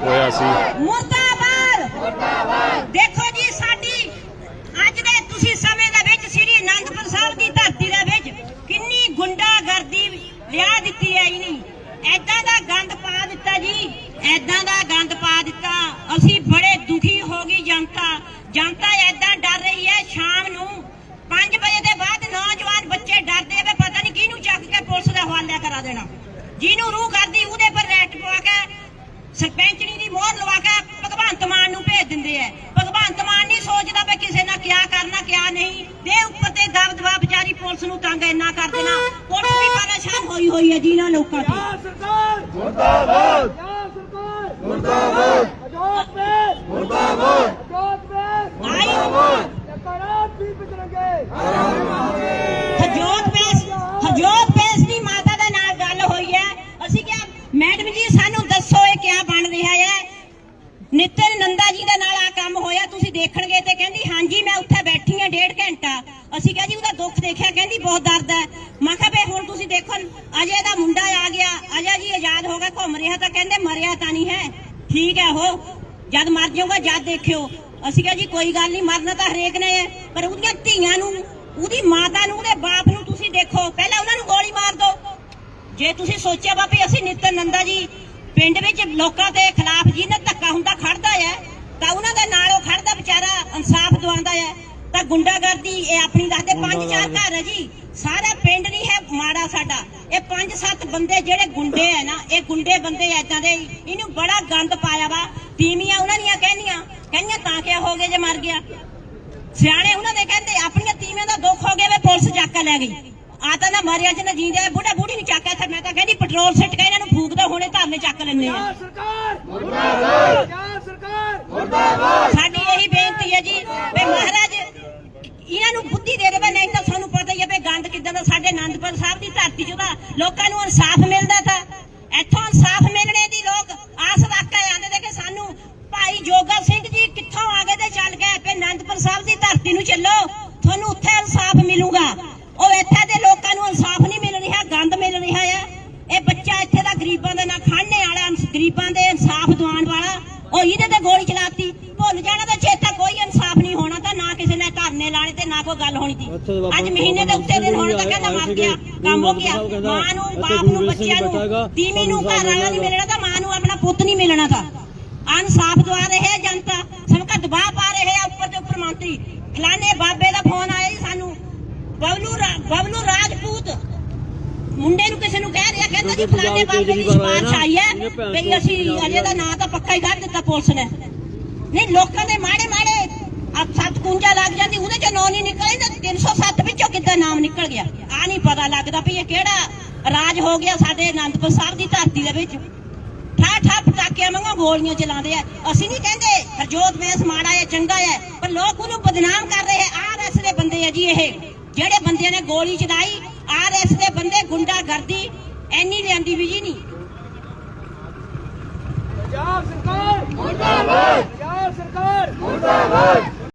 ਹੋਇਆ ਸੀ। ਮੁਰਦਾਬਾਦ। ਮੁਰਦਾਬਾਦ ਦੇਖੋ ਜੀ, ਸਾਡੀ ਅੱਜ ਦੇ ਤੁਸੀਂ ਸਮੇਂ ਦੇ ਵਿੱਚ ਸ੍ਰੀ ਅਨੰਦਪੁਰ ਸਾਹਿਬ ਦੀ ਧਰਤੀ ਦੇ ਵਿੱਚ ਕਿੰਨੀ ਗੁੰਡਾਗਰਦੀ ਲਿਆ ਦਿੱਤੀ ਹੈ ਇਹਨੀ ਐਦਾਂ ਦਾ ਗੰਦ ਪਾ ਦਿੱਤਾ ਜੀ ਐਦਾਂ ਦਾ ਗੰਦ ਪਾ ਦਿੱਤਾ। ਅਸੀਂ ਬੜੇ ਦੁਖੀ ਹੋ ਗਈ ਜਨਤਾ। ਜਨਤਾ ਐਦਾਂ ਡਰ ਰਹੀ ਹੈ ਸ਼ਾਮ ਨੂੰ 5 ਵਜੇ ਦੇ ਬਾਅਦ ਨੌਜਵਾਨ ਬੱਚੇ ਡਰਦੇ ਵੇ ਪਤਾ ਨਹੀਂ ਕਿਹਨੂੰ ਚੱਕ ਕੇ ਪੁਲਿਸ ਦੇ ਹਵਾਲੇ ਕਰਾ ਦੇਣਾ। ਜਿਹਨੂੰ ਰੂਹ ਕਰਦੀ, ਉਹਦੇ ਪਰ ਰੈਟ ਪਵਾ ਕੇ ਸਰਪੰਚਣੀ ਦੀ ਮੋਹਰ ਲਵਾ ਕੇ ਭਗਵੰਤ ਮਾਨ ਨੂੰ ਭੇਜ ਦਿੰਦੇ ਐ ਭਗਵੰਤ ਮਾਨ ਨਹੀਂ ਸੋਚਦਾ ਵੀ ਕਿਸੇ ਨਾਲ ਕਿਆ ਕਰਨਾ ਕਿਆ ਨਹੀਂ। ਦੇ ਉੱਪਰ ਤੇ ਦਬ ਦਬਾ ਵਿਚਾਰੀ ਪੁਲਿਸ ਨੂੰ ਤੰਗ ਇੰਨਾ ਕਰ ਦੇਣਾ। ਪੁਲਿਸ ਵੀ ਪਰੇਸ਼ਾਨ ਹੋਈ ਹੋਈ ਹੈ ਜਿਨ੍ਹਾਂ ਲੋਕਾਂ ਤੋਂ। ਯਾ ਸਰਕਾਰ! ਮੁਰਦਾਬਾਦ! ਯਾ ਸਰਕਾਰ! ਮੁਰਦਾਬਾਦ! ਆਜ਼ਾਦ ਪ੍ਰੈਸ ਮੁਰਦਾਬਾਦ! ਆਜ਼ਾਦ ਪ੍ਰੈਸ ਆਈ ਨਕਾਰਾਤ ਵੀ ਬਚਣਗੇ ਹਰਜੋਤ ਪੈਸ ਹਰਜੋਤ ਘੰਟਾ। ਅਸੀਂ ਕਿਹਾ ਜੀ, ਉਹਦਾ ਦੁੱਖ ਦੇਖਿਆ, ਕਹਿੰਦੀ ਬਹੁਤ ਦਰਦ ਹੈ। ਮੈਂ ਕਿਹਾ ਬਈ ਹੁਣ ਤੁਸੀਂ ਦੇਖੋ ਅਜੇ ਦਾ ਮੁੰਡਾ ਆ ਗਿਆ। ਅਜੇ ਜੀ ਆਜ਼ਾਦ ਹੋ ਗਿਆ, ਘੁੰਮ ਰਿਹਾ ਤਾਂ ਕਹਿੰਦੇ ਮਰਿਆ ਤਾਂ ਨਹੀਂ ਹੈ। ਠੀਕ ਹੈ ਉਹ, ਜਦ ਮਰ ਜਾਊਗਾ, ਜਦ ਦੇਖਿਓ। ਅਸੀਂ ਕਿਹਾ ਜੀ, ਕੋਈ ਗੱਲ ਨਹੀਂ, ਮਰਨਾ ਤਾਂ ਹਰੇਕ ਨੇ ਹੈ, ਪਰ ਉਹਦੀਆਂ ਧੀਆਂ ਨੂੰ, ਉਹਦੀ ਮਾਤਾ ਨੂੰ, ਉਹਦੇ ਬਾਪ ਨੂੰ ਤੁਸੀਂ ਦੇਖੋ। ਪਹਿਲਾਂ ਉਹਨਾਂ ਨੂੰ ਗੋਲੀ ਮਾਰ ਦਿਓ। ਜੇ ਤੁਸੀਂ ਸੋਚਿਆ ਵਾ ਵੀ ਅਸੀਂ ਨਿਤਨ ਨੰਦਾ ਜੀ, ਪਿੰਡ ਵਿੱਚ ਲੋਕਾਂ ਦੇ ਖਿਲਾਫ ਜਿਹਨੇ ਧੱਕਾ ਹੁੰਦਾ ਖੜਦਾ ਹੈ, ਤਾਂ ਉਹਨਾਂ ਦੇ ਨਾਲ ਉਹ ਖੜਦਾ ਵਿਚਾਰਾ ਇਨਸਾਫ ਦਵਾਉਂਦਾ ਹੈ। ਤਾਂ ਗੁੰਡਾਗਰਦੀ ਇਹ ਆਪਣੀ ਦੱਸਦੇ ਪੰਜ ਚਾਰ ਘਰ ਹੈ ਜੀ। ਸਾਰਾ ਪਿੰਡ ਨਹੀਂ ਹੈ ਮਾੜਾ ਸਾਡਾ। ਇਹ ਪੰਜ ਸੱਤ ਬੰਦੇ ਜਿਹੜੇ ਗੁੰਡੇ ਹੈ ਨਾ ਇਹ ਗੁੰਡੇ ਬੰਦੇ ਐਦਾਂ ਦੇ। ਇਹਨੂੰ ਬੜਾ ਗੰਦ ਪਾਇਆ ਵਾ। ਤੀਵੀਆਂ ਉਹਨਾਂ ਦੀਆਂ ਕਹਿੰਦੀਆਂ। ਕਹਿੰਦੀਆਂ ਤਾਂ ਕਿਆ ਹੋ ਗਿਆ ਜੇ ਮਰ ਗਿਆ। ਸਿਆਣੇ ਉਹਨਾਂ ਦੇ ਕਹਿੰਦੇ ਆਪਣੀਆਂ ਤੀਵੀਆਂ ਦਾ ਦੁੱਖ ਹੋ ਗਿਆ ਵੇ ਪੁਲਿਸ ਚੱਕ ਲੈ ਗਈ। ਆ ਤਾਂ ਨਾ ਮਰਿਆ ਚ ਨਾ ਜੀਂਦਾ ਬੁੱਢਾ ਬੁੱਢੀ ਨੂੰ ਚੱਕਿਆ ਇੱਥੇ। ਮੈਂ ਤਾਂ ਕਹਿੰਦੀ ਪੈਟਰੋਲ ਸਿੱਟ ਕੇ ਇਹਨਾਂ ਨੂੰ ਫੂਕਦਾ ਹੁਣੇ ਧਰਨੇ ਚੱਕ ਲੈਣੇ ਆ। ਸਰਕਾਰ! ਮੁਰਦਾਬਾਦ! ਸਰਕਾਰ! ਸਾਡੀ ਇਹੀ ਬੇਨਤੀ ਹੈ ਜੀ ਵੀ ਮਹਾਰਾਜ ਇਹਨਾਂ ਨੂੰ ਬੁੱਧੀ ਦੇ ਦੇਵੇ ਨਹੀਂ ਤਾਂ ਸਾਨੂੰ ਪਤਾ ਹੀ ਹੈ ਵੀ ਗੰਦ ਕਿਦਾਂ ਦਾ ਸਾਡੇ ਆਨੰਦਪੁਰ ਸਾਹਿਬ ਦੀ ਧਰਤੀ 'ਚ ਤਾਂ ਲੋਕਾਂ ਨੂੰ ਇਨਸਾਫ ਮਿਲਦਾ ਤਾਂ, ਇੱਥੋਂ ਇਨਸਾਫ ਮਿਲਣੇ ਦੀ ਲੋਕ ਆਸ ਰੱਖ ਕੇ ਆਂਦੇ ਨੇ ਕਿ ਸਾਨੂੰ ਭਾਈ ਜੋਗਾ ਸਿੰਘ ਜੀ ਕਿੱਥੋਂ ਆ ਗਏ ਤੇ ਚੱਲ ਗਏ ਵੀ ਆਨੰਦਪੁਰ ਸਾਹਿਬ ਦੀ ਧਰਤੀ ਨੂੰ ਚੱਲੋ, ਤੁਹਾਨੂੰ ਉੱਥੇ ਇਨਸਾਫ ਮਿਲੂਗਾ। ਉਹ ਇੱਥੇ ਦੇ ਲੋਕਾਂ ਨੂੰ ਇਨਸਾਫ ਨਹੀਂ ਮਿਲ ਰਿਹਾ, ਗੰਦ ਮਿਲ ਰਿਹਾ ਹੈ ਇਹ ਬੱਚਾ ਇੱਥੇ ਦਾ ਗਰੀਬਾਂ ਦੇ ਨਾਲ ਖੜਨੇ ਵਾਲਾ, ਗਰੀਬਾਂ ਦੇ ਇਨਸਾਫ ਦਿਵਾਉਣ ਵਾਲਾ, ਉਹ ਇਹਦੇ ਤੇ ਗੋਲੀ ਚਲਾਤੀ, ਭੁੱਲ ਜਾਣਾ ਤਾਂ ਚੇਤਾ ਨਾ ਕੋਈ ਗੱਲ ਹੋਣੀ ਸੀ। ਅੱਜ ਮਹੀਨੇ ਦੇ ਉੱਤੇ ਦਿਨ ਹੋਣਾ ਤਾਂ ਕਹਿੰਦਾ ਮਰ ਗਿਆ ਕੰਮ ਹੋ ਗਿਆ। ਮਾਂ ਨੂੰ ਬਾਪ ਨੂੰ ਬੱਚਿਆਂ ਨੂੰ ਤੀਵੀਂ ਨੂੰ ਘਰ ਵਾਲਾ ਨਹੀਂ ਮਿਲਣਾ ਤਾਂ ਮਾਂ ਨੂੰ ਆਪਣਾ ਪੁੱਤ ਨਹੀਂ ਮਿਲਣਾ ਤਾਂ। ਅਨਸਾਫ ਦਵਾ ਰਹੇ ਜਨਤਾ ਸਭਕਾ ਦਬਾਅ ਪਾ ਰਹੇ ਹੈ ਉੱਪਰ ਤੇ ਉੱਪਰ ਮੰਤਰੀ। ਫਲਾਣੇ ਬਾਬੇ ਦਾ ਫੋਨ ਆਇਆ ਜੀ ਸਾਨੂੰ। ਬਬਲੂ ਬਬਲੂ ਰਾਜਪੂਤ। ਮੁੰਡੇ ਨੂੰ ਕਿਸੇ ਨੂੰ ਕਹਿ ਰਿਹਾ ਕਹਿੰਦਾ ਜੀ ਫਲਾਣੇ ਬਾਬੇ ਦੀ ਸਿਫਾਰਿਸ਼ ਆਈ ਹੈ ਵੀ ਅਸੀਂ ਅਜੇ ਦਾ ਨਾਂ ਤਾਂ ਪੱਕਾ ਹੀ ਕਰ ਦਿੱਤਾ ਪੁਲਿਸ ਨੇ। ਨਹੀਂ ਲੋਕਾਂ ਦੇ ਮਾੜੇ ਮਾੜੇ ਆ ਸੱਤ ਕੁੰਜਾ ਲੱਗ ਜਾਂਦੀ ਉਹਦੇ ਚ ਨਾਂ ਨਹੀਂ ਨਿਕਲੇ ਤਾਂ 307 ਵਿੱਚੋਂ ਕਿੱਦਾਂ ਨਾਮ ਨਿਕਲ ਗਿਆ? ਆ ਨਹੀਂ ਪਤਾ ਲੱਗਦਾ ਵੀ ਇਹ ਕਿਹੜਾ ਰਾਜ ਹੋ ਗਿਆ ਸਾਡੇ ਆਨੰਦਪੁਰ ਸਾਹਿਬ ਦੀ ਧਰਤੀ ਦੇ ਵਿੱਚ। ਠਾ ਠਾ ਪਟਾਕਿਆਂ ਵਾਂਗੂ ਗੋਲੀਆਂ ਚਲਾਉਂਦੇ ਆ। ਅਸੀਂ ਨਹੀਂ ਕਹਿੰਦੇ ਹਰਜੋਤ ਮੈਸ ਮਾੜਾ ਹੈ ਚੰਗਾ ਹੈ ਪਰ ਲੋਕ ਉਹਨੂੰ ਬਦਨਾਮ ਕਰ ਰਹੇ ਆ ਆਰਐਸ ਦੇ ਬੰਦੇ ਆ ਜੀ ਇਹ। ਜਿਹੜੇ ਬੰਦਿਆਂ ਨੇ ਗੋਲੀ ਚਲਾਈ ਆਰਐਸ ਦੇ ਬੰਦੇ ਗੁੰਡਾਗਰਦੀ ਐਨੀ ਲਿਆਂਦੀ ਵੀ ਜੀ ਨਹੀਂ। ਪੰਜਾਬ ਸਰਕਾਰ ਮੁਰਦਾਬਾਦ! ਪੰਜਾਬ ਸਰਕਾਰ ਮੁਰਦਾਬਾਦ!